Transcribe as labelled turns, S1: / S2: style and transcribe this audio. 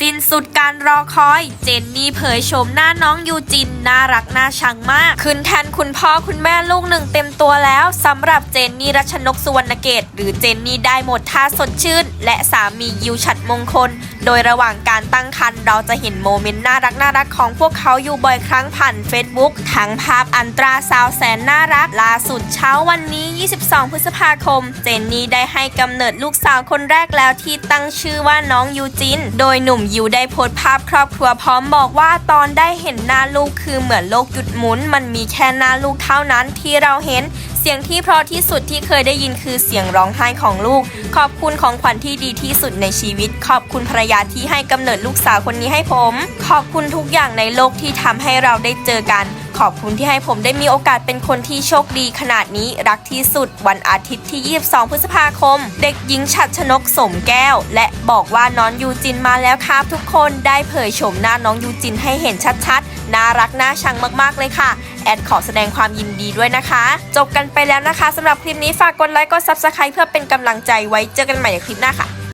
S1: สิ้นสุดการรอคอย เจนนี่เผยโฉมหน้าน้องยูจิน น่ารักน่าชังมาก ขึ้นแทนคุณพ่อคุณแม่ลูกหนึ่งเต็มตัวแล้วสำหรับเจนนี่รัชนกสุวรรณเกต หรือเจนนี่ได้หมดท่าสดชื่น และสามียิวฉัดมงคล โดยระหว่างการตั้งครรภ์เราจะเห็นโมเมนต์น่ารักน่ารักของพวกเขาอยู่บ่อยครั้งผ่าน Facebook ทั้งภาพอันตราซาวแสนน่ารักล่าสุดเช้าวันนี้ 22 พฤษภาคม เจนนี่ได้ให้กำเนิดลูกสาวคนแรกแล้วที่ตั้งชื่อว่าน้องยูจิน โดยหนุ่มยูได้โพสต์ภาพครอบครัวพร้อมบอกว่าตอนได้เห็นหน้าลูกคือเหมือนโลกหยุดหมุน มันมีแค่หน้าลูกเท่านั้นที่เราเห็นเสียงที่เพราะที่สุดที่เคยได้ยินคือเสียงร้องไห้ของลูก ขอบคุณของขวัญที่ดีที่สุดในชีวิต ขอบคุณภรรยาที่ให้กำเนิดลูกสาวคนนี้ให้ผม ขอบคุณทุกอย่างในโลกที่ทำให้เราได้เจอกัน ขอบคุณที่ให้ผมได้มีโอกาสเป็นคนที่โชคดีขนาดนี้รักที่สุดวันอาทิตย์ที่ 22 พฤษภาคม เด็กหญิงฉัดชนกสมแก้ว และบอกว่าน้องยูจินมาแล้วครับทุกคนได้เผยโฉมหน้าน้องยูจินให้เห็นชัดๆ น่ารักน่าชังมากๆเลยค่ะ แอดขอแสดงความยินดีด้วยนะคะ จบกันไปแล้วนะคะสำหรับคลิปนี้ฝากกดไลค์กด Subscribe เพื่อเป็นกำลังใจไว้เจอกันใหม่ในคลิปหน้าค่ะ